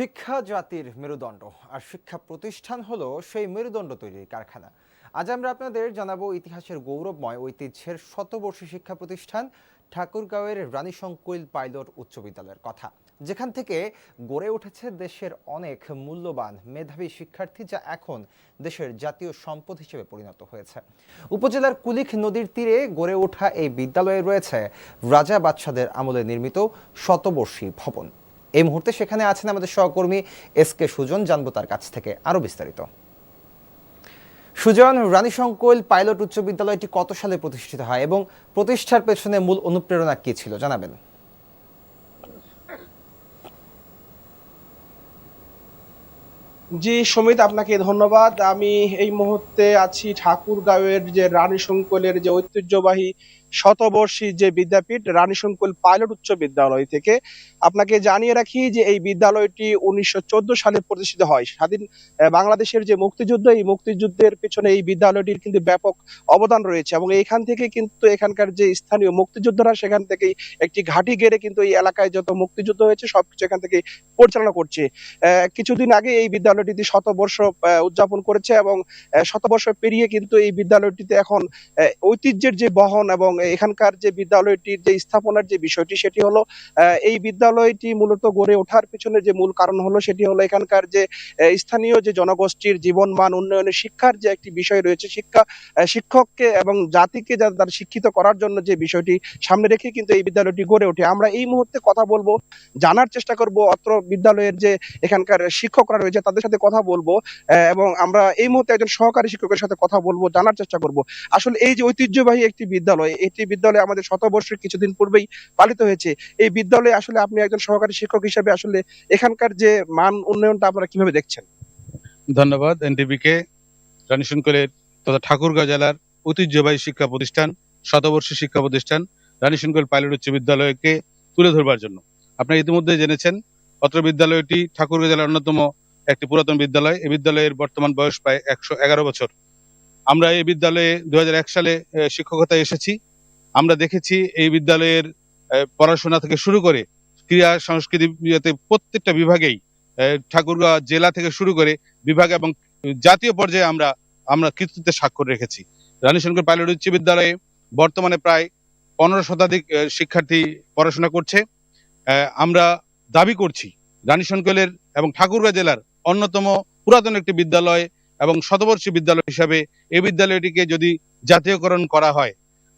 শিক্ষা জাতির মেরুদণ্ড আর শিক্ষা প্রতিষ্ঠান হলো সেই মেরুদণ্ড তৈরির কারখানা। আজ আমরা আপনাদের জানাব ইতিহাসের গৌরবময় ঐতিহ্যের শতবর্ষী শিক্ষা প্রতিষ্ঠান ঠাকুরগাঁওয়ের রানী সংকুল পাইলট উচ্চ বিদ্যালয়ের কথা, যেখান থেকে গড়ে উঠেছে দেশের অনেক মূল্যবান মেধাবী শিক্ষার্থী যা এখন দেশের জাতীয় সম্পদ হিসেবে পরিণত হয়েছে। উপজেলার কুলিক নদীর তীরে গড়ে ওঠা এই বিদ্যালয়ে রয়েছে রাজা বাদশাদের আমলে নির্মিত শতবর্ষী ভবন। এই মুহূর্তে সেখানে আছেন আমাদের সহকর্মী এস কে সুজন, জানব তার কাছ থেকে আরও বিস্তারিত। সুজন রানী সংকুল পাইলট উচ্চ বিদ্যালয়টি কত সালে প্রতিষ্ঠিত হয় এবং প্রতিষ্ঠার পেছনে মূল অনুপ্রেরণা কি ছিল? জানাবেন। জি, সমিত, আপনাকে ধন্যবাদ। আমি এই মুহূর্তে আছি ঠাকুরগাঁওয়ের যে রানী সংকুলের যে ঐতিহ্যবাহী শতবর্ষী যে বিদ্যাপীঠ রানী সংকুল পাইলট উচ্চ বিদ্যালয় থেকে, আপনাকে জানিয়ে রাখি যে এই বিদ্যালয়টি উনিশশো চোদ্দ সালে প্রতিষ্ঠিত হয়। স্বাধীন বাংলাদেশের যে মুক্তিযুদ্ধ, এই মুক্তিযুদ্ধের পেছনে এই বিদ্যালয়টির কিন্তু ব্যাপক অবদান রয়েছে এবং এইখান থেকে কিন্তু এখানকার যে স্থানীয় মুক্তিযোদ্ধারা, সেখান থেকেই একটি ঘাঁটি গেড়ে কিন্তু এই এলাকায় যত মুক্তিযুদ্ধ হয়েছে, সবকিছু এখান থেকে পরিচালনা করছে। কিছুদিন আগে এই বিদ্যালয়টিতে শতবর্ষ উদযাপন করেছে এবং শতবর্ষ পেরিয়ে কিন্তু এই বিদ্যালয়টিতে এখন ঐতিহ্যের যে বহন এবং এখানকার যে বিদ্যালয়টির যে স্থাপনার যে বিষয়টি, সেটি হলো এই বিদ্যালয়টি মূলত গড়ে ওঠার পিছনে যে মূল কারণ হলো, সেটি হলো এখানকার যে স্থানীয় যে জনগোষ্ঠীর জীবন মান উন্নয়নে শিক্ষার যে একটি বিষয় রয়েছে, শিক্ষা শিক্ষককে এবং জাতিকে তার শিক্ষিত করার জন্য যে বিষয়টি সামনে রেখে কিন্তু এই বিদ্যালয়টি গড়ে ওঠে। আমরা এই মুহূর্তে কথা বলব, জানার চেষ্টা করব অত্র বিদ্যালয়ের যে এখানকার শিক্ষকরা রয়েছে, তাদের সাথে কথা বলব এবং আমরা এই মুহূর্তে একজন সহকারী শিক্ষকের সাথে কথা বলব, জানার চেষ্টা করব। আসলে এই যে ঐতিহ্যবাহী একটি বিদ্যালয় এটি বিদ্যালয় আমাদের শতবর্ষের কিছুদিন পূর্বেই পালিত হয়েছে। এই বিদ্যালয়ে আসলে আপনি একজন সহকারী শিক্ষক হিসেবে আসলে এখানকার যে মান উন্নয়নটা আপনারা কীভাবে দেখছেন? ধন্যবাদ এনটিভিকে রানীশঙ্করের তথা ঠাকুরগাঁও জেলার ঐতিহ্যবাহী শিক্ষা প্রতিষ্ঠান শতবর্ষী শিক্ষা প্রতিষ্ঠান রানীশঙ্কর পাইলট উচ্চ বিদ্যালয়কে তুলে ধরবার জন্য। আপনারা ইতিমধ্যে জেনেছেন, অত্র বিদ্যালয়টি ঠাকুরগাঁও জেলার অন্যতম একটি পুরাতন বিদ্যালয়। এই বিদ্যালয়ের বর্তমান বয়স প্রায় একশো এগারো বছর। আমরা এই বিদ্যালয়ে দুই হাজার এক সালে শিক্ষকতায় এসেছি। আমরা দেখেছি এই বিদ্যালয়ের পড়াশোনা থেকে শুরু করে ক্রীড়া সংস্কৃতি প্রত্যেকটা বিভাগেই আহ, ঠাকুরগাঁও জেলা থেকে শুরু করে বিভাগ এবং জাতীয় পর্যায়ে আমরা আমরা কৃতিত্বের স্বাক্ষর রেখেছি। রানীশঙ্কর পাইলট উচ্চ বিদ্যালয়ে বর্তমানে প্রায় পনেরো শতাধিক শিক্ষার্থী পড়াশোনা করছে। আমরা দাবি করছি রানীশঙ্কলের এবং ঠাকুরগাঁও জেলার অন্যতম পুরাতন একটি বিদ্যালয় এবং শতবর্ষী বিদ্যালয় হিসাবে এই বিদ্যালয়টিকে যদি জাতীয়করণ করা হয়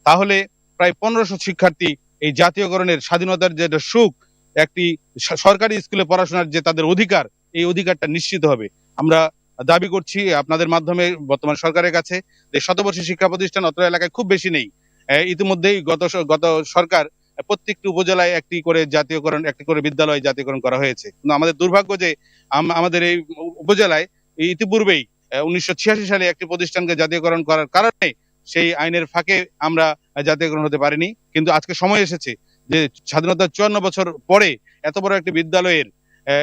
তাহলে প্রায় পনেরোশো শিক্ষার্থী এই জাতীয়করণের স্বাধীনতার যে সুখ, একটি সরকারি স্কুলে পড়াশোনার যে তাদের অধিকার, এই অধিকারটা নিশ্চিত হবে। আমরা দাবি করছি আপনাদের মাধ্যমে বর্তমান সরকারের কাছে, যে শতবর্ষী শিক্ষা প্রতিষ্ঠান অত্র এলাকায় খুব বেশি নেই। ইতিমধ্যেই গত গত সরকার প্রত্যেকটি উপজেলায় একটি করে জাতীয়করণ, একটি করে বিদ্যালয় জাতীয়করণ করা হয়েছে। কিন্তু আমাদের দুর্ভাগ্য যে, আম- আমাদের এই উপজেলায় ইতিপূর্বেই উনিশশো ছিয়াশি সালে একটি প্রতিষ্ঠানকে জাতীয়করণ করার কারণে সেই আইনের ফাঁকে আমরা জাতীয়করণ হতে পারিনি। কিন্তু আজকে সময় এসেছে যে স্বাধীনতার চুয়ান্ন বছর পরে এত বড় একটি বিদ্যালয়ের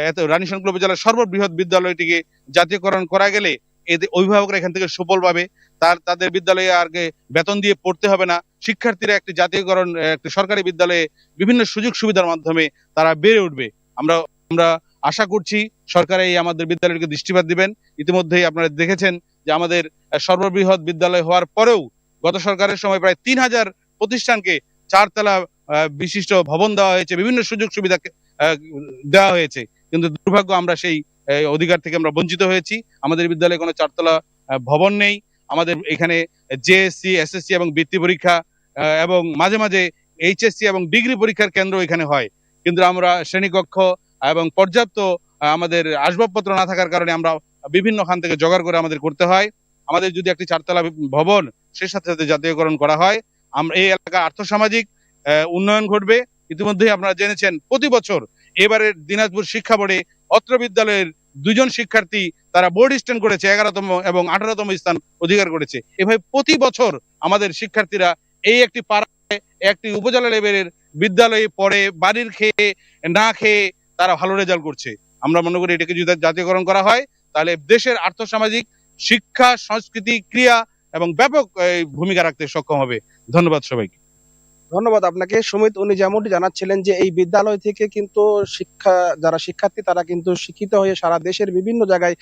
এত রানীশঙ্কর উপজেলার সর্ববৃহৎ বিদ্যালয়টিকে জাতীয়করণ করা গেলে এদের অভিভাবকরা এখান থেকে সুফল পাবে। তার, তাদের বিদ্যালয়ে আর বেতন দিয়ে পড়তে হবে না। শিক্ষার্থীরা একটি জাতীয়করণ, একটি সরকারি বিদ্যালয়ে বিভিন্ন সুযোগ সুবিধার মাধ্যমে তারা বেড়ে উঠবে। আমরা আমরা আশা করছি সরকার এই আমাদের বিদ্যালয়টিকে দৃষ্টিপাত দিবেন। ইতিমধ্যেই আপনারা দেখেছেন যে আমাদের সর্ববৃহৎ বিদ্যালয় হওয়ার পরেও গত সরকারের সময় প্রায় তিন হাজার প্রতিষ্ঠানকে চারতলা বিশিষ্ট ভবন দেওয়া হয়েছে, বিভিন্ন সুযোগ সুবিধা দেওয়া হয়েছে। কিন্তু দুর্ভাগ্য আমরা সেই অধিকার থেকে আমরা বঞ্চিত হয়েছি। আমাদের বিদ্যালয়ে কোনো চারতলা ভবন নেই। আমাদের এখানে জেএসসি এসএসসি এবং বৃত্তি পরীক্ষা এবং মাঝে মাঝে এইচএসসি এবং ডিগ্রি পরীক্ষার কেন্দ্র এখানে হয়। কিন্তু আমরা শ্রেণীকক্ষ এবং পর্যাপ্ত আমাদের আসবাবপত্র না থাকার কারণে আমরা বিভিন্ন খান থেকে জোগাড় করে আমাদের করতে হয়। আমাদের যদি একটি চারতলা ভবন সে সাথে সাথে জাতীয়করণ করা হয়। আমরা এই এলাকা আর্থসামাজিক উন্নয়ন ঘটবে। ইতিমধ্যেই আপনারা জেনেছেন, প্রতি বছর এবারের দিনাজপুর শিক্ষা বোর্ডে অত্র বিদ্যালয়ের দুজন শিক্ষার্থী তারা বোর্ড স্ট্যান্ড করেছে, এগারোতম এবং আঠারোতম স্থান অধিকার করেছে। এভাবে প্রতি বছর আমাদের শিক্ষার্থীরা এই একটি পাড়ায়, একটি উপজেলা লেভেলের বিদ্যালয়ে পড়ে, বাড়ির খেয়ে, না খেয়ে তারা ভালো রেজাল্ট করছে। আমরা মনে করি এটাকে যদি জাতীয়করণ করা হয়, তাহলে দেশের আর্থসামাজিক, শিক্ষা, সংস্কৃতি, ক্রিয়া এবং ব্যাপক ভূমিকা রাখতে সক্ষম হবে। ধন্যবাদ সবাইকে। ধন্যবাদ আপনাকে। সুমিত, উনি যেমনটি জানাচ্ছিলেন যে এই বিদ্যালয় থেকে কিন্তু শিক্ষা, যারা শিক্ষার্থী, তারা কিন্তু শিক্ষিত হয়ে সারা দেশের বিভিন্ন জায়গায়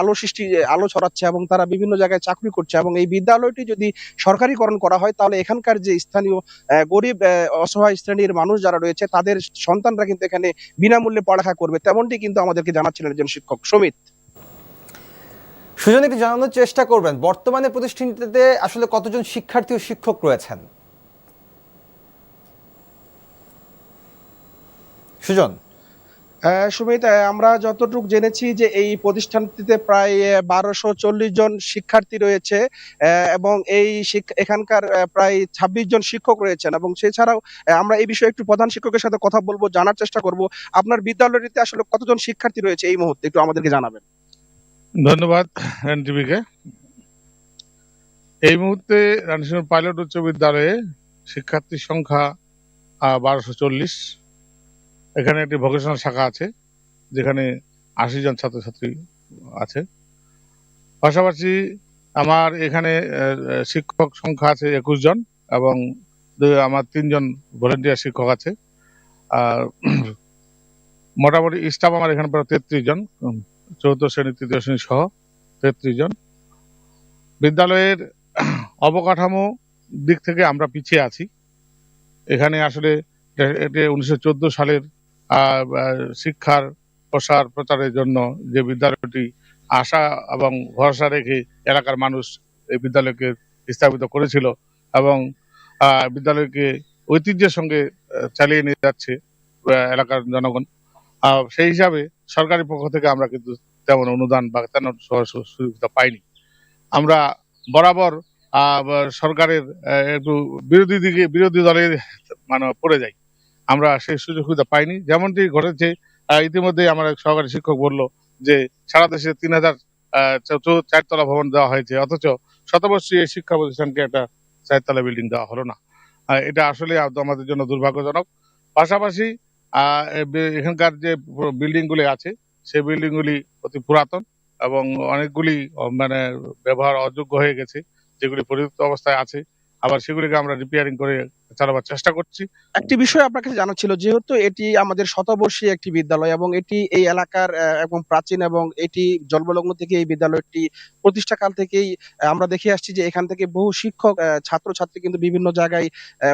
আলো সৃষ্টি আলো ছড়াচ্ছে এবং তারা বিভিন্ন জায়গায় চাকরি করছে এবং এই বিদ্যালয়টি যদি সরকারিকরণ করা হয়, তাহলে এখানকার যে স্থানীয় গরিব অসহায় শ্রেণির মানুষ যারা রয়েছে, তাদের সন্তানরা কিন্তু এখানে বিনামূল্যে পড়ালেখা করবে। তেমনটি কিন্তু আমাদেরকে জানাচ্ছিলেন একজন শিক্ষক। সুমিত। সুজন একটু জানানোর চেষ্টা করবেন। বর্তমানে প্রতিষ্ঠানটিতে আসলে কতজন শিক্ষার্থী ও শিক্ষক রয়েছেন? সুজন? সুমিত আমরা যতটুকু জেনেছি যে এই প্রতিষ্ঠানটিতে প্রায় বারোশো চল্লিশ জন শিক্ষার্থী রয়েছে এবং এই এখানকার প্রায় ছাব্বিশ জন শিক্ষক রয়েছেন এবং সেছাড়াও আমরা এই বিষয়ে একটু প্রধান শিক্ষকের সাথে কথা বলব জানার চেষ্টা করব আপনার বিদ্যালয়টিতে আসলে কতজন শিক্ষার্থী রয়েছে এই মুহূর্তে একটু আমাদেরকে জানাবেন। ধন্যবাদ এনটিভিকে। এই মুহূর্তে পাইলট উচ্চ বিদ্যালয়ে শিক্ষার্থীর সংখ্যা বারোশো চল্লিশ। এখানে একটি ভোকেশনাল শাখা আছে, যেখানে আশি জন ছাত্রছাত্রী আছে। পাশাপাশি আমার এখানে শিক্ষক সংখ্যা আছে একুশ জন এবং আমার তিনজন ভলেন্টিয়ার শিক্ষক আছে। আর মোটামুটি স্টাফ আমার এখানে প্রায় তেত্রিশ জন চতুর্থ শ্রেণি, তৃতীয় শ্রেণি সহ তেত্রিশ জন। বিদ্যালয়ের অবকাঠামো দিক থেকে আমরা পিছিয়ে আছি। এখানে আসলে এটি উনিশশো চোদ্দ সালের শিক্ষার প্রসার প্রচারের জন্য যে বিদ্যালয়টি আশা এবং ভরসা রেখে এলাকার মানুষ এই বিদ্যালয়কে স্থাপিত করেছিল এবং বিদ্যালয়কে ঐতিহ্যের সঙ্গে চালিয়ে নিয়ে যাচ্ছে এলাকার জনগণ। সেই হিসাবে সরকারি পক্ষ থেকে আমরা কিন্তু তেমন অনুদান বা তেমন সুবিধা পাইনি। আমরা বরাবর সরকারের একটু বিরোধী দিকে, বিরোধী দলের মানে পড়ে যাই। আমরা সেই সুযোগ সুবিধা পাইনি। যেমনটি ঘটেছে ইতিমধ্যে আমার এক সহকারী শিক্ষক বলল যে, সারা দেশে তিন হাজার চারতলা ভবন দেওয়া হয়েছে, অথচ শতবর্ষী এই শিক্ষা প্রতিষ্ঠানকে একটা চারতলা বিল্ডিং দেওয়া হলো না। এটা আসলে আমাদের জন্য দুর্ভাগ্যজনক। পাশাপাশি এখানকার যে বিল্ডিংগুলি আছে সেই বিল্ডিংগুলি অতি পুরাতন এবং অনেকগুলি মানে ব্যবহার অযোগ্য হয়ে গেছে, যেগুলি পরিত্যক্ত অবস্থায় আছে। আবার সেগুলিকে আমরা রিপেয়ারিং করে চালাবার চেষ্টা করছি। একটি বিষয় আপনার কাছে জানা ছিল যেহেতু এটি আমাদের শতবর্ষী একটি বিদ্যালয় এবং এটি এই এলাকার এবং প্রাচীন এবং এটি জন্মলগ্ন থেকে এই বিদ্যালয়টি প্রতিষ্ঠাকাল থেকেই আমরা দেখে আসছি যে এখান থেকে বহু শিক্ষক আহ, ছাত্রছাত্রী কিন্তু বিভিন্ন জায়গায়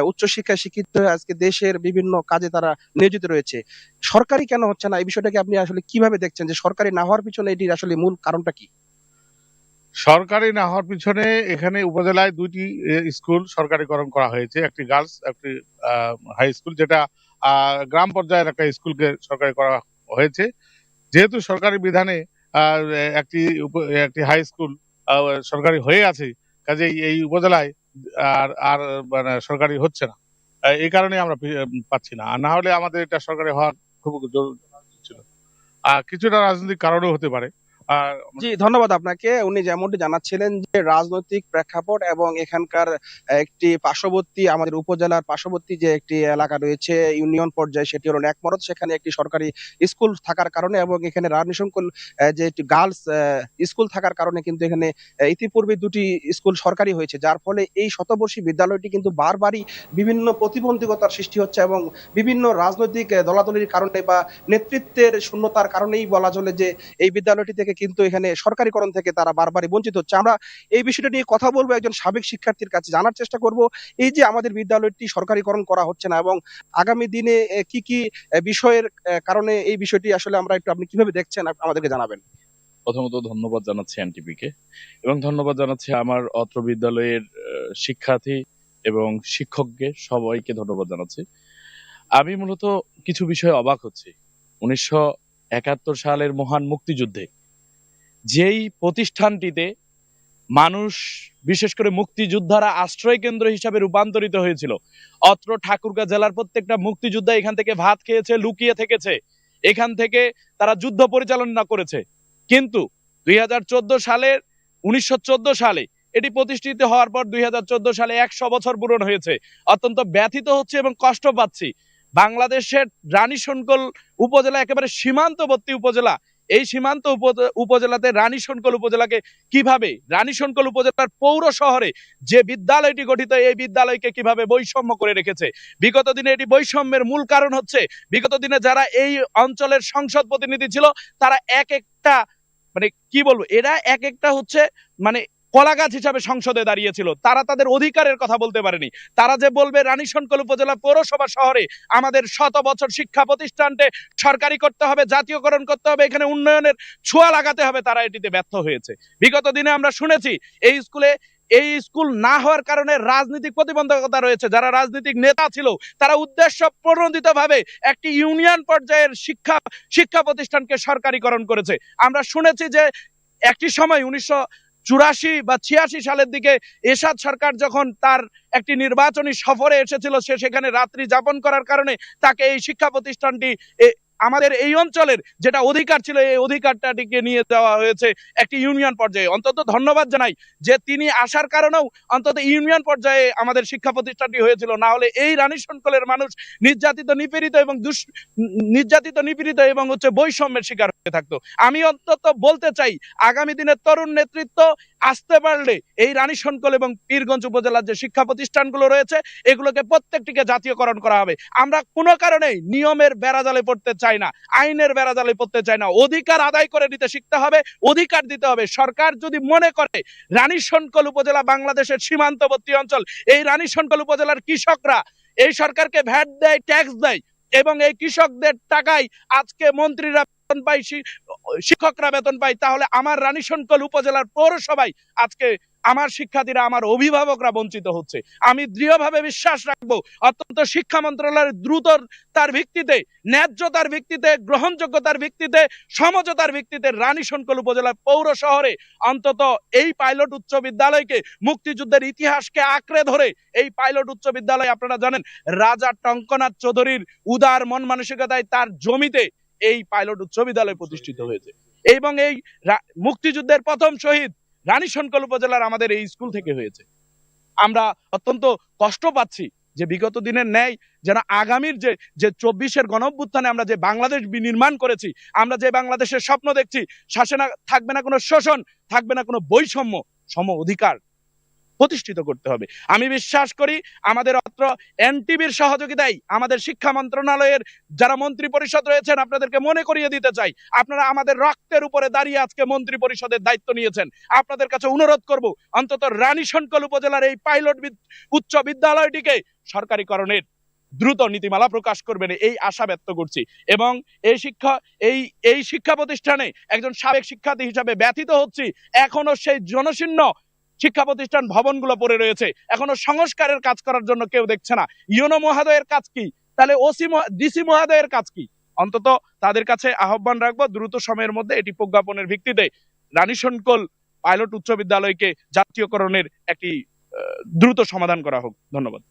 উচ্চশিক্ষায় শিক্ষিত হয়ে আজকে দেশের বিভিন্ন কাজে তারা নিয়োজিত রয়েছে। সরকারি কেন হচ্ছে না? এই বিষয়টাকে আপনি আসলে কীভাবে দেখছেন যে সরকারি না হওয়ার পিছনে এটির আসলে মূল কারণটা কি? সরকারি না হওয়ার পিছনে এখানে উপজেলায় দুইটি স্কুল সরকারিকরণ করা হয়েছে। একটি গার্লস, একটি হাই স্কুল, যেটা গ্রাম পর্যায়ের একটা স্কুলকে সরকারি করা হয়েছে। যেহেতু সরকারি বিধানে একটি একটি হাই স্কুল সরকারি হয়ে আছে, কাজেই এই উপজেলায় আর আর মানে সরকারি হচ্ছে না। এই কারণে আমরা পাচ্ছি না। আর না হলে আমাদের এটা সরকারি হওয়ার খুব জরুরি ছিল। আর কিছুটা রাজনৈতিক কারণেও হতে পারে। জি ধন্যবাদ আপনাকে। উনি যেমনটি জানাচ্ছিলেন যে রাজনৈতিক প্রেক্ষাপট এবং এখানকার একটি পার্শ্ববর্তী আমাদের উপজেলার পার্শ্ববর্তী যে একটি এলাকা রয়েছে ইউনিয়ন পর্যায়ে সেটি হলো একমরত সেখানে একটি সরকারি স্কুল থাকার কারণে এবং এখানে রানী সংকুল আহ, যে একটি গার্লস স্কুল থাকার কারণে কিন্তু এখানে ইতিপূর্বে দুটি স্কুল সরকারি হয়েছে যার ফলে এই শতবর্ষী বিদ্যালয়টি কিন্তু বারবারই বিভিন্ন প্রতিবন্ধকতার সৃষ্টি হচ্ছে এবং বিভিন্ন রাজনৈতিক দলাদলির কারণে বা নেতৃত্বের শূন্যতার কারণেই বলা চলে যে এই বিদ্যালয়টি থেকে কিন্তু এখানে সরকারিকরণ থেকে তারা বারবারই বঞ্চিত হচ্ছে। আমরা এই বিষয়টা নিয়ে কথা বলব একজন সাবেক শিক্ষার্থীর কাছে, জানার চেষ্টা করব এই যে আমাদের বিদ্যালয়টি সরকারিকরণ করা হচ্ছে না এবং আগামী দিনে কি কি বিষয়ের কারণে এই বিষয়টি আসলে আমরা একটু আপনি কীভাবে দেখছেন আমাদেরকে জানাবেন। প্রথমত ধন্যবাদ জানাচ্ছি এনটিপিকে এবং ধন্যবাদ জানাচ্ছি আমার অত্র বিদ্যালয়ের শিক্ষার্থী এবং শিক্ষককে সবাইকে ধন্যবাদ জানাচ্ছি। আমি মূলত কিছু বিষয়ে অবাক হচ্ছি। উনিশশো একাত্তর সালের মহান মুক্তিযুদ্ধে যেই প্রতিষ্ঠানটিতে মানুষ, বিশেষ করে মুক্তিযোদ্ধারা আশ্রয় কেন্দ্র হিসাবে রূপান্তরিত হয়েছিল। অত্র ঠাকুরগাঁ জেলার প্রত্যেকটা মুক্তিযোদ্ধা এখান থেকে ভাত খেয়েছে, লুকিয়ে থেকেছে। এখান থেকে তারা যুদ্ধ পরিচালনা করেছে। কিন্তু দুই হাজার চোদ্দ সালের উনিশশো চোদ্দ সালে এটি প্রতিষ্ঠিত হওয়ার পর দুই হাজার চোদ্দ সালে একশো বছর পূরণ হয়েছে। অত্যন্ত ব্যথিত হচ্ছে এবং কষ্ট পাচ্ছি। বাংলাদেশের রানী শঙ্কল উপজেলা একেবারে সীমান্তবর্তী উপজেলা। এই সীমান্ত উপজেলাতে রানী রানীশনকল উপজেলাকে কীভাবে, রানী রানীশনকল উপজেলার পৌর শহরে যে বিদ্যালয়টি গঠিত, এই বিদ্যালয়কে কীভাবে বৈষম্য করে রেখেছে? বিগত দিনে এটি বৈষম্যের মূল কারণ হচ্ছে, বিগত দিনে যারা এই অঞ্চলের সংসদ প্রতিনিধি ছিল, তারা এক একটা মানে কি বলব, এরা এক একটা হচ্ছে মানে কলাগাছ হিসাবে সংসদে দাঁড়িয়েছিল। তারা তাদের অধিকারের কথা বলতে পারেনি। তারা যে বলবে, রানীশনকল উপজেলা পৌরসভা শহরে আমাদের শত বছর শিক্ষা প্রতিষ্ঠানকে সরকারি করতে হবে, জাতীয়করণ করতে হবে, এখানে উন্নয়নের ছোঁয়া লাগাতে হবে, তারা এটিতে ব্যর্থ হয়েছে। বিগত দিনে আমরা শুনেছি, এই স্কুলে, এই স্কুল না হওয়ার কারণে রাজনৈতিক প্রতিবন্ধকতা রয়েছে। যারা রাজনৈতিক নেতা ছিল, তারা উদ্দেশ্য প্রণোদিত ভাবে একটি ইউনিয়ন পর্যায়ের শিক্ষা শিক্ষা প্রতিষ্ঠানকে সরকারিকরণ করেছে। আমরা শুনেছি যে একটি সময় উনিশশো চুরাশি বা ছিয়াশি সালের দিকে এরশাদ সরকার যখন তার একটি নির্বাচনী সফরে এসেছিল, সে সেখানে রাত্রি যাপন করার কারণে তাকে এই শিক্ষা প্রতিষ্ঠানটি আমাদের এই অঞ্চলের যেটা অধিকার ছিল, এই অধিকারটাটিকে নিয়ে যাওয়া হয়েছে একটি ইউনিয়ন পর্যায়ে। অন্তত ধন্যবাদ জানাই যে তিনি আসার কারণেও অন্তত ইউনিয়ন পর্যায়ে আমাদের শিক্ষা প্রতিষ্ঠানটি হয়েছিল। না হলে এই রানী সংকলের মানুষ নির্যাতিত, নিপীড়িত এবং দুষ, নির্যাতিত, নিপীড়িত এবং হচ্ছে বৈষম্যের শিকার হয়ে থাকতো। আমি অন্তত বলতে চাই, আগামী দিনের তরুণ নেতৃত্ব আসতে পারলে এই রানী সংকল এবং পীরগঞ্জ উপজেলার যে শিক্ষা প্রতিষ্ঠানগুলো রয়েছে, এগুলোকে প্রত্যেকটিকে জাতীয়করণ করা হবে। আমরা কোনো কারণেই নিয়মের বেড়াজালে পড়তে চাই না, আইনের বেড়াজালে পড়তে চাই না। অধিকার আদায় করে নিতে শিখতে হবে, অধিকার দিতে হবে। সরকার যদি মনে করে রানী সংকল উপজেলা বাংলাদেশের সীমান্তবর্তী অঞ্চল, এই রানী সংকল উপজেলার কৃষকরা এই সরকারকে ভ্যাট দেয়, ট্যাক্স দেয়, এবং এই কৃষকদের টাকায় আজকে মন্ত্রীরা বেতন পাই শিক্ষকরা বেতন পাই তাহলে আমার রানী সংকল উপজেলার পৌরসভায় আজকে আমার শিক্ষার্থীরা, আমার অভিভাবকরা বঞ্চিত হচ্ছে। আমি দৃঢ়ভাবে বিশ্বাস রাখব, অত্যন্ত শিক্ষা মন্ত্রণালয়ের দ্রুত তার ভিত্তিতে, ন্যায্যতার ভিত্তিতে, গ্রহণযোগ্যতার ভিত্তিতে, সমঝোতার ভিত্তিতে রানী সংকল উপজেলার পৌর শহরে অন্তত এই পাইলট উচ্চ বিদ্যালয়কে মুক্তিযুদ্ধের ইতিহাসকে আঁকড়ে ধরে এই পাইলট উচ্চ বিদ্যালয় আপনারা জানেন, রাজা টঙ্কনাথ চৌধুরীর উদার মন মানসিকতায় তার জমিতে এই পাইলট উচ্চ বিদ্যালয় প্রতিষ্ঠিত হয়েছে। এবং এই মুক্তিযুদ্ধের প্রথম শহীদ রানী সংকল উপজেলার আমাদের এই স্কুল থেকে হয়েছে। আমরা অত্যন্ত কষ্ট পাচ্ছি যে বিগত দিনের ন্যায় যেন আগামীর যে যে চব্বিশের গণভ্যুত্থানে আমরা যে বাংলাদেশ বিনির্মাণ করেছি, আমরা যে বাংলাদেশের স্বপ্ন দেখছি, শাসনা থাকবে না কোনো শোষণ, থাকবে না কোনো বৈষম্য, সম অধিকার। প্রতিষ্ঠিত করতে হবে। আমি বিশ্বাস করি আমাদের অত্র এনটিভির সহযোগিতায় আমাদের শিক্ষা মন্ত্রণালয়ের যারা মন্ত্রী পরিষদ রয়েছেন, আপনাদেরকে মনে করিয়ে দিতে চাই। আপনারা আমাদের রক্তের উপরে দাঁড়িয়ে আজকে মন্ত্রী পরিষদের দায়িত্ব নিয়েছেন। আপনাদের কাছে অনুরোধ করব, অন্তত রানী সংকল উপজেলার এই পাইলট উচ্চ বিদ্যালয়টিকে সরকারিকরণের দ্রুত নীতিমালা প্রকাশ করবেন এই আশা ব্যক্ত করছি। এবং এই শিক্ষা, এই এই শিক্ষা প্রতিষ্ঠানে একজন সাবেক শিক্ষার্থী হিসাবে ব্যথিত হচ্ছি। এখনও সেই জনশীর্ণ শিক্ষা প্রতিষ্ঠান ভবনগুলো পড়ে রয়েছে। এখনও সংস্কারের কাজ করার জন্য কেউ দেখছে না। ইউনো মহাদয়ের কাজ কি? তাহলে ওসি ডিসি মহাদয়ের কাজ কি? অন্তত তাদের কাছে আহ্বান রাখব, দ্রুত সময়ের মধ্যে এটি প্রজ্ঞাপনের ভিত্তিতে রানী পাইলট উচ্চ বিদ্যালয়কে জাতীয়করণের একটি দ্রুত সমাধান করা হোক। ধন্যবাদ।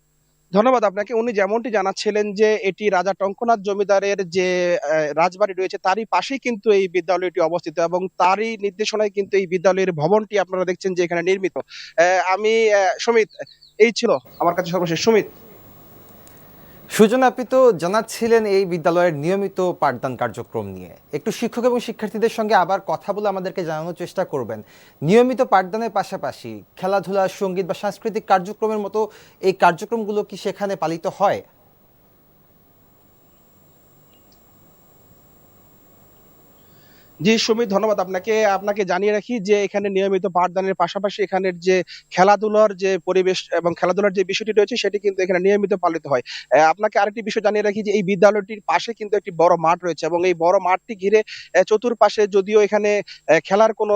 ধন্যবাদ আপনাকে। উনি যেমনটি জানাচ্ছিলেন যে, এটি রাজা টঙ্কনাথ জমিদারের যে রাজবাড়ি রয়েছে, তারই পাশেই কিন্তু এই বিদ্যালয়টি অবস্থিত এবং তারই নির্দেশনায় কিন্তু এই বিদ্যালয়ের ভবনটি আপনারা দেখছেন যে এখানে নির্মিত। আমি সুমিত, এই ছিল আমার কাছে সর্বশেষ। সুমিত সুজন আপনি তো জানাচ্ছিলেন এই বিদ্যালয়ের নিয়মিত পাঠদান কার্যক্রম নিয়ে। একটু শিক্ষক এবং শিক্ষার্থীদের সঙ্গে আবার কথা বলে আমাদেরকে জানানোর চেষ্টা করবেন। নিয়মিত পাঠদানের পাশাপাশি খেলাধুলা, সংগীত বা সাংস্কৃতিক কার্যক্রমের মতো এই কার্যক্রমগুলো কি সেখানে পালিত হয়? জি, সুমিত, ধন্যবাদ আপনাকে। আপনাকে জানিয়ে রাখি যে এখানে নিয়মিত পাঠদানের পাশাপাশি এখানের যে খেলাধুলার যে পরিবেশ এবং খেলাধুলার যে বিষয়টি রয়েছে, সেটি কিন্তু এখানে নিয়মিত পালিত হয়। আপনাকে আরেকটি বিষয় জানিয়ে রাখি যে এই বিদ্যালয়টির পাশে কিন্তু একটি বড় মাঠ রয়েছে এবং এই বড় মাঠটি ঘিরে চতুর্পাশে যদিও এখানে খেলার কোনো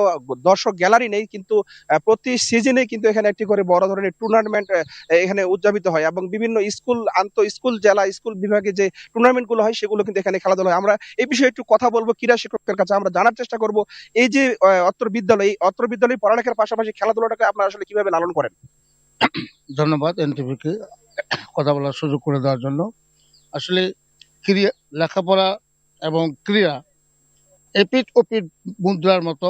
দর্শক গ্যালারি নেই, কিন্তু প্রতি সিজনে কিন্তু এখানে একটি করে বড় ধরনের টুর্নামেন্ট এখানে উদযাপিত হয় এবং বিভিন্ন স্কুল, আন্ত স্কুল, জেলা স্কুল বিভাগে যে টুর্নামেন্টগুলো হয়, সেগুলো কিন্তু এখানে খেলাধুলা হয়। আমরা এই বিষয়ে একটু কথা বলব ক্রীড়া শিক্ষকের কাছে, আমরা জানার চেষ্টা করব। এই যে অত্র বিদ্যালয়, এই অত্র বিদ্যালয় পড়ালেখার পাশাপাশি খেলাধুলাটাকে আপনারা আসলে কীভাবে লালন করেন? ধন্যবাদ এনটিভিকে কথা বলার সুযোগ করে দেওয়ার জন্য। আসলে ক্রিয়া, লেখাপড়া এবং ক্রিয়া এপিট ওপিট মুদ্রার মতো।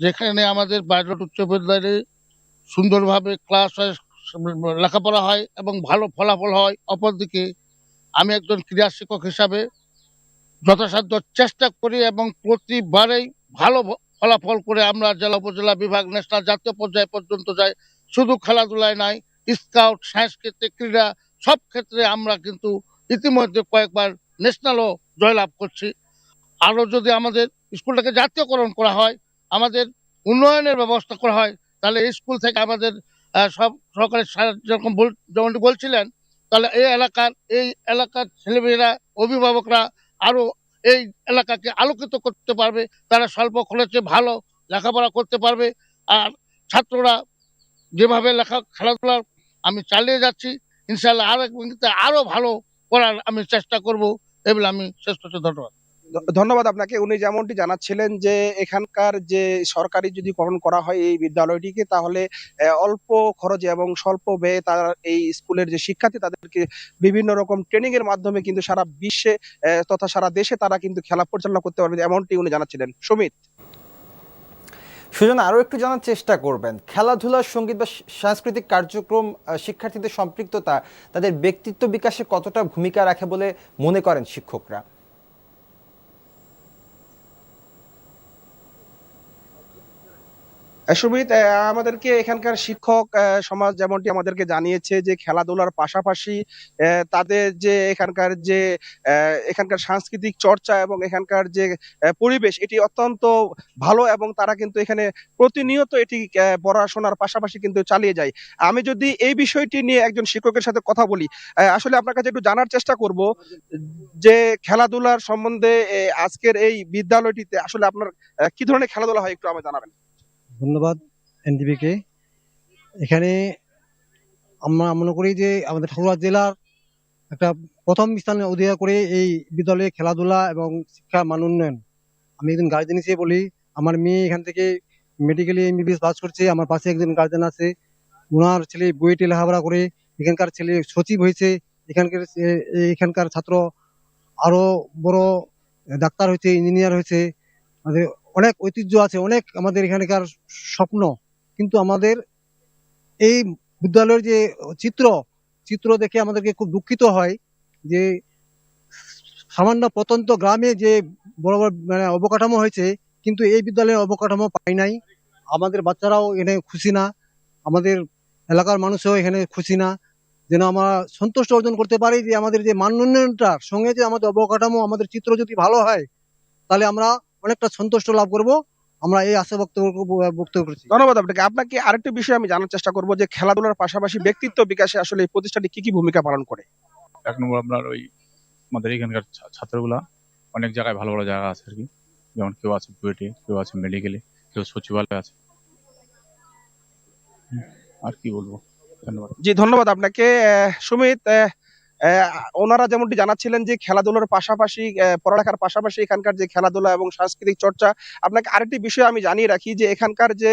যেখানে আমাদের পাইলট উচ্চ বিদ্যালয়ে সুন্দরভাবে ক্লাস হয়, লেখাপড়া হয় এবং ভালো ফলাফল হয়। অপরদিকে আমি একজন ক্রীড়া শিক্ষক হিসাবে যথাসাধ্য চেষ্টা করি এবং প্রতিবারেই ভালো ফলাফল করে আমরা জেলা উপজেলা বিভাগ ন্যাশনাল জাতীয় পর্যায় পর্যন্ত যাই। শুধু খেলাধুলায় নাই স্কাউট সাংস্কৃতিক ক্রীড়া, সব ক্ষেত্রে আমরা কিন্তু ইতিমধ্যে কয়েকবার ন্যাশনালও জয়লাভ করছি। আরও যদি আমাদের স্কুলটাকে জাতীয়করণ করা হয়, আমাদের উন্নয়নের ব্যবস্থা করা হয়, তাহলে স্কুল থেকে আমাদের সব সরকারের যেরকম যেমনটি বলছিলেন, তাহলে এই এলাকার এই এলাকার ছেলেমেয়েরা, অভিভাবকরা আরও এই এলাকাকে আলোকিত করতে পারবে, তারা স্বল্প খরচে ভালো লেখাপড়া করতে পারবে। আর ছাত্ররা যেভাবে লেখা খেলাধুলা আমি চালিয়ে যাচ্ছি ইনশাল্লাহ আরেক আরও ভালো করার আমি চেষ্টা করব এগুলো আমি শেষ করছি। ধন্যবাদ। ধন্যবাদ আপনাকে। উনি যেমনটি জানাচ্ছিলেন যে এখানকার যে সরকারি যদি করণ করা হয় এই বিদ্যালয়টিকে, তাহলে অল্প খরচে এবং স্বল্প ব্যয়ে তারা এই স্কুলের যে শিক্ষার্থী, তাদেরকে বিভিন্ন রকম ট্রেনিং এর মাধ্যমে কিন্তু সারা বিশ্বে তথা সারা দেশে তারা কিন্তু খেলা পরিচালনা করতে পারবে এমনটি উনি জানাচ্ছিলেন। সুমিত। সুজন, আরও একটু জানার চেষ্টা করবেন। খেলাধুলা সংগীত বা সাংস্কৃতিক কার্যক্রম শিক্ষার্থীদের সম্পৃক্ততা, তাদের ব্যক্তিত্ব বিকাশে কতটা ভূমিকা রাখে বলে মনে করেন শিক্ষকরা? সুমিত আমাদেরকে এখানকার শিক্ষক সমাজ যেমনটি আমাদেরকে জানিয়েছে যে খেলাধুলার পাশাপাশি তাদের যে এখানকার যে এখানকার সাংস্কৃতিক চর্চা এবং এখানকার যে পরিবেশ, এটি অত্যন্ত ভালো এবং তারা কিন্তু এখানে প্রতিনিয়ত এটি পড়াশোনার পাশাপাশি কিন্তু চালিয়ে যায়। আমি যদি এই বিষয়টি নিয়ে একজন শিক্ষকের সাথে কথা বলি আসলে আপনার কাছে একটু জানার চেষ্টা করব যে খেলাধুলার সম্বন্ধে আজকের এই বিদ্যালয়টিতে আসলে আপনার কি ধরনের খেলাধুলা হয় একটু আমায় জানাবেন। ধন্যবাদ এনডিবিকে এখানে আমরা মনে করি যে আমাদের ঠাকুরগাঁ জেলার একটা প্রথম স্থানে অধিকার করে এই বিদ্যালয়ে খেলাধুলা এবং শিক্ষা মান উন্নয়ন। আমি একজন গার্জেন হিসেবে বলি, আমার মেয়ে এখান থেকে মেডিকেলি এমবিবিএস পাস করছে, আমার পাশে একজন গার্জেন আছে। ওনার ছেলে বুয়েটে লেখাপড়া করে, এখানকার ছেলে সচিব হয়েছে, এখানকার এখানকার ছাত্র আরও বড় ডাক্তার হয়েছে ইঞ্জিনিয়ার হয়েছে। অনেক ঐতিহ্য আছে, অনেক আমাদের এখানকার স্বপ্ন। কিন্তু আমাদের এই বিদ্যালয়ের যে চিত্র চিত্র দেখে আমাদেরকে খুব দুঃখিত হয় যে সামান্য প্রত্যন্ত গ্রামে যে বড় বড় মানে অবকাঠামো হয়েছে, কিন্তু এই বিদ্যালয়ের অবকাঠামো পাই নাই। আমাদের বাচ্চারাও এখানে খুশি না, আমাদের এলাকার মানুষও এখানে খুশি না। যেন আমরা সন্তুষ্ট অর্জন করতে পারি যে আমাদের যে মান উন্নয়নটার সঙ্গে যে আমাদের অবকাঠামো, আমাদের চিত্র যদি ভালো হয়, তাহলে আমরা অনেকটা সন্তুষ্ট লাভ করব। আমরা এই আশা বক্তব্য বক্তব্য করছি। ধন্যবাদ আপনাকে। আপনাকে আরেকটা বিষয় আমি জানার চেষ্টা করব যে খেলাধুলার পাশাপাশি ব্যক্তিত্ব বিকাশে আসলে এই প্রতিষ্ঠানটি কি কি ভূমিকা পালন করে? এক নম্বর আপনার ওই আমাদের এখানকার ছাত্রগুলা অনেক জায়গায় ভালো ভালো জায়গা আছে আর কি। যেমন কেউ আছে বুয়েটে কেউ আছে মেডিকেলে কেউ সচিবালয় আছে। আর কি বলব? ধন্যবাদ। জি ধন্যবাদ আপনাকে। সুমিত ওনারা যেমনটি জানাচ্ছিলেন যে খেলাধুলার পাশাপাশি পড়ালেখার পাশাপাশি এখানকার যে খেলাধুলা এবং সাংস্কৃতিক চর্চা, আপনাকে আরেকটি বিষয় আমি জানিয়ে রাখি যে এখানকার যে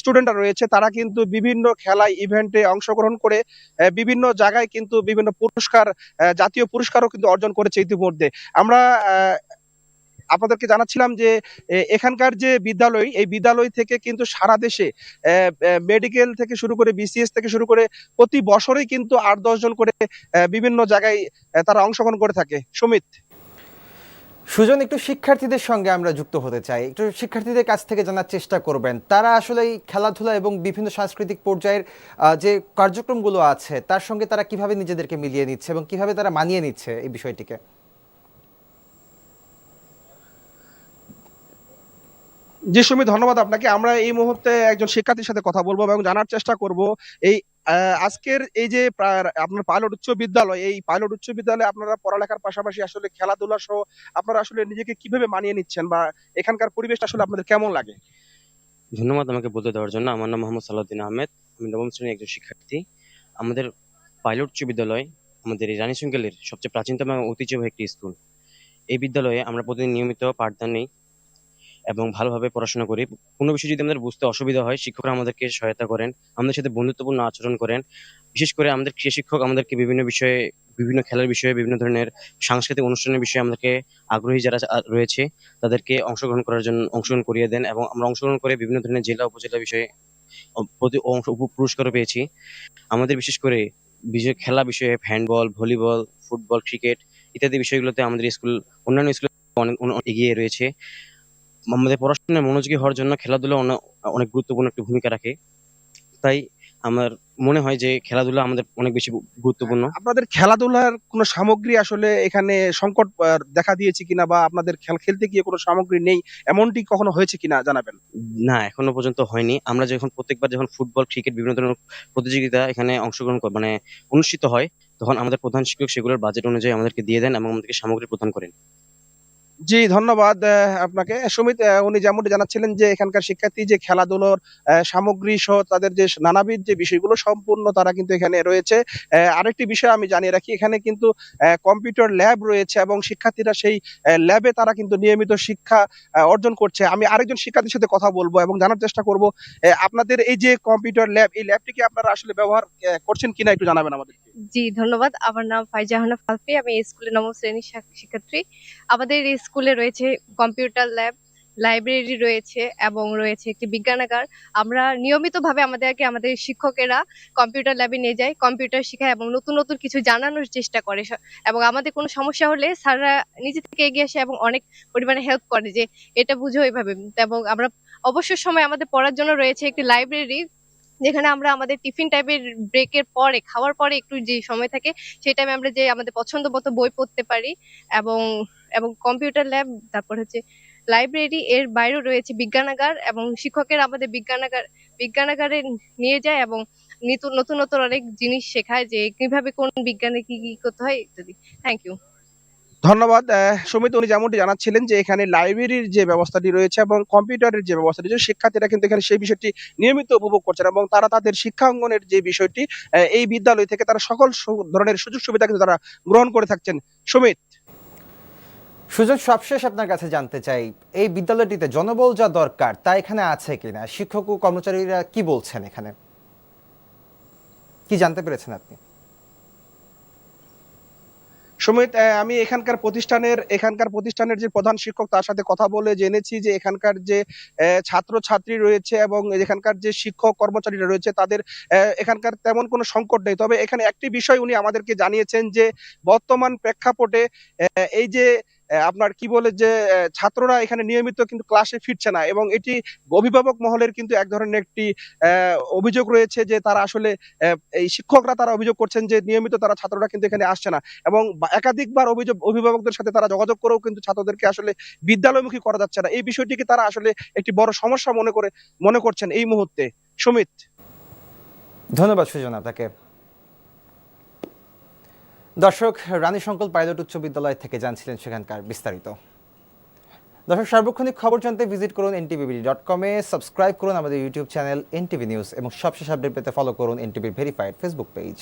স্টুডেন্টরা রয়েছে, তারা কিন্তু বিভিন্ন খেলায়, ইভেন্টে অংশগ্রহণ করে বিভিন্ন জায়গায় কিন্তু বিভিন্ন পুরস্কার জাতীয় পুরস্কারও কিন্তু অর্জন করেছে ইতিমধ্যে। আমরা আপনাদেরকে জানাচ্ছিলাম যে এখানকার যে বিদ্যালয়, এই বিদ্যালয় থেকে কিন্তু সারা দেশে মেডিকেল থেকে শুরু করে বিসিএস থেকে শুরু করে প্রতি বছরেই কিন্তু আট দশ জন করে বিভিন্ন জায়গায় তারা অংশগ্রহণ করে থাকে। সুমিত। সুজন, একটু শিক্ষার্থীদের সঙ্গে আমরা যুক্ত হতে চাই। একটু শিক্ষার্থীদের কাছ থেকে জানার চেষ্টা করবেন। তারা আসলে এই খেলাধুলা এবং বিভিন্ন সাংস্কৃতিক পর্যায়ের যে কার্যক্রমগুলো আছে, তার সঙ্গে তারা কীভাবে নিজেদেরকে মিলিয়ে নিচ্ছে এবং কীভাবে তারা মানিয়ে নিচ্ছে এই বিষয়টিকে? জি সুমিত ধন্যবাদ আপনাকে, আমরা এই মুহূর্তে একজন শিক্ষার্থীর সাথে কথা বলব এবং জানার চেষ্টা করব। এই আজকের এই যে আপনার পাইলট উচ্চ বিদ্যালয়, এই পাইলট উচ্চ বিদ্যালয়ে আপনারা পড়ালেখার পাশাপাশি আসলে খেলাধুলা সহ আপনারা আসলে নিজেকে কীভাবে মানিয়ে নিচ্ছেন বা এখানকার পরিবেশটা আসলে আপনাদের কেমন লাগে? ধন্যবাদ আমাকে বলতে দেওয়ার জন্য। আমার নাম মোহাম্মদ সালাউদ্দিন আহমেদ। আমি নবম শ্রেণির একজন শিক্ষার্থী। আমাদের পাইলট উচ্চ বিদ্যালয় আমাদের এই রানী শঙ্কেলের সবচেয়ে প্রাচীনতম এবং ঐতিহ্যবাহী একটি স্কুল। এই বিদ্যালয়ে আমরা প্রতিদিন নিয়মিত পাঠদান নেই। এবং ভালোভাবে পড়াশোনা করি। কোনো বিষয় যদি আমাদের বুঝতে অসুবিধা হয়, শিক্ষকরা আমাদেরকে সহায়তা করেন, আমাদের সাথে বন্ধুত্বপূর্ণ আচরণ করেন। বিশেষ করে আমাদের ক্রিয়া শিক্ষক আমাদেরকে বিভিন্ন বিষয়ে, বিভিন্ন খেলার বিষয়ে, বিভিন্ন ধরনের সাংস্কৃতিক অনুষ্ঠানের বিষয়ে আমাদেরকে আগ্রহী যারা রয়েছে, তাদেরকে অংশগ্রহণ করার জন্য অংশগ্রহণ করিয়ে দেন এবং আমরা অংশগ্রহণ করে বিভিন্ন ধরনের জেলা, উপজেলা বিষয়ে প্রতি অংশ পুরস্কারও পেয়েছি। আমাদের বিশেষ করে বিশেষ খেলা বিষয়ে হ্যান্ডবল ভলিবল ফুটবল ক্রিকেট ইত্যাদি বিষয়গুলোতে আমাদের স্কুল, অন্যান্য স্কুল অনেক এগিয়ে রয়েছে। আমাদের পড়াশোনায় মনোযোগী হওয়ার জন্য খেলাধুলা অনেক গুরুত্বপূর্ণ একটা ভূমিকা রাখে। তাই আমার মনে হয় যে খেলাধুলা আমাদের অনেক বেশি গুরুত্বপূর্ণ। আপনাদের খেলাধুলার কোনো সামগ্রী আসলে এখানে সংকট দেখা দিয়েছে কিনা বা আপনাদের খেল খেলতে গিয়ে কোনো সামগ্রী নেই এমনটি কখনো হয়েছে কিনা জানাবেন? না এখনও পর্যন্ত হয়নি। আমরা যখন প্রত্যেকবার যখন ফুটবল ক্রিকেট বিভিন্ন ধরনের প্রতিযোগিতা এখানে অংশগ্রহণ কর- মানে অনুষ্ঠিত হয় তখন আমাদের প্রধান শিক্ষক সেগুলোর বাজেট অনুযায়ী আমাদেরকে দিয়ে দেন এবং আমাদেরকে সামগ্রী প্রদান করেন। জি, ধন্যবাদ আপনাকে। সুমিত উনি যেমনটি জানাচ্ছিলেন যে এখানকার শিক্ষার্থী যে খেলাধুলোর সামগ্রী সহ তাদের যে নানাবিধ যে বিষয়গুলো সম্পূর্ণ তারা কিন্তু এখানে রয়েছে। আরেকটি বিষয় আমি জানিয়ে রাখি, এখানে কিন্তু কম্পিউটার ল্যাব রয়েছে এবং শিক্ষার্থীরা সেই ল্যাবে তারা কিন্তু নিয়মিত শিক্ষা অর্জন করছে। আমি আরেকজন শিক্ষার্থীর সাথে কথা বলব এবং জানার চেষ্টা করব আপনাদের এই যে কম্পিউটার ল্যাব, এই ল্যাবটি কি আপনারা আসলে ব্যবহার করছেন কিনা একটু জানাবেন আমাদের জি, ধন্যবাদ। আমার নাম ফাইজাহানা ফালফি, আমি স্কুলের নবম শ্রেণির শিক্ষার্থী। আমাদের স্কুলে রয়েছে কম্পিউটার ল্যাব, লাইব্রেরি রয়েছে এবং রয়েছে একটি বিজ্ঞানাগার। আমরা নিয়মিতভাবে আমাদেরকে, আমাদের শিক্ষকেরা কম্পিউটার ল্যাবে নিয়ে যায়, কম্পিউটার শেখায় এবং নতুন নতুন কিছু জানানোর চেষ্টা করে। এবং আমাদের কোনো সমস্যা হলে স্যাররা নিজে থেকে এগিয়ে আসে এবং অনেক পরিমাণে হেল্প করে যে এটা বুঝো এইভাবে এবং আমরা অবসর সময় আমাদের পড়ার জন্য রয়েছে একটি লাইব্রেরি যেখানে আমরা আমাদের টিফিন টাইপের ব্রেকের পরে, খাওয়ার পরে একটু যে সময় থাকে, সেই টাইমে আমরা যে আমাদের পছন্দ মতো বই পড়তে পারি। এবং এবং কম্পিউটার ল্যাব, তারপর হচ্ছে লাইব্রেরি, এর বাইরেও রয়েছে বিজ্ঞানাগার এবং শিক্ষকের আমাদের বিজ্ঞানাগার, বিজ্ঞানাগারে নিয়ে যায় এবং নিত- নতুন নতুন অনেক জিনিস শেখায় যে কীভাবে কোন বিজ্ঞানে কি কি করতে হয় ইত্যাদি। থ্যাংক ইউ ধন্যবাদ। সুমিত, উনি যেমনটি জানাচ্ছিলেন যে এখানে লাইব্রেরির যে ব্যবস্থাটি রয়েছে এবং কম্পিউটারের যে ব্যবস্থাটি রয়েছে, শিক্ষার্থীরা কিন্তু এখানে সেই বিষয়টি নিয়মিত উপভোগ করছেন এবং তারা তাদের শিক্ষাঙ্গনের যে বিষয়টি এই বিদ্যালয় থেকে তারা সকল ধরনের সুযোগ সুবিধা কিন্তু তারা গ্রহণ করে থাকছেন। সুমিত সুজন, সবশেষ আপনার কাছে জানতে চাই, এই বিদ্যালয়টিতে জনবল যা দরকার, তা এখানে আছে কিনা? শিক্ষক ও কর্মচারীরা কি বলছেন এখানে? কি জানতে পেরেছেন আপনি? সুমিত আমি এখানকার প্রতিষ্ঠানের এখানকার প্রতিষ্ঠানের যে প্রধান শিক্ষক, তার সাথে কথা বলে জেনেছি যে এখানকার যে ছাত্র ছাত্রী রয়েছে এবং এখানকার যে শিক্ষক কর্মচারীরা রয়েছে, তাদের এখানকার তেমন কোনো সংকট নেই। তবে এখানে একটি বিষয় উনি আমাদেরকে জানিয়েছেন যে, বর্তমান প্রেক্ষাপটে এই যে আপনার কি বলে যে ছাত্ররা এখানে নিয়মিত কিন্তু ক্লাসে ফিরছে না এবং এটি অভিভাবক মহলের কিন্তু এক ধরনের একটি অভিযোগ রয়েছে যে, তারা আসলে এই শিক্ষকরা তারা অভিযোগ করছেন যে, নিয়মিত তারা ছাত্ররা কিন্তু এখানে আসছে না এবং একাধিকবার অভিযোগ, অভিভাবকদের সাথে তারা যোগাযোগ করেও কিন্তু ছাত্রদেরকে আসলে বিদ্যালয়মুখী করা যাচ্ছে না। এই বিষয়টিকে তারা আসলে একটি বড় সমস্যা মনে করে, মনে করছেন এই মুহূর্তে। সুমিত। ধন্যবাদ সুজন আপনাকে। দর্শক, রানী সংকল পাইলট উচ্চ বিদ্যালয় থেকে জানছিলেন সেখানকার বিস্তারিত। দর্শক, সার্বক্ষণিক খবর জানতে ভিজিট করুন এনটিভিবিডি ডট কমে সাবস্ক্রাইব করুন আমাদের ইউটিউব চ্যানেল এনটিভি নিউজ এবং সবশেষ আপডেট পেতে ফলো করুন এনটিভির ভেরিফাইড ফেসবুক পেজ।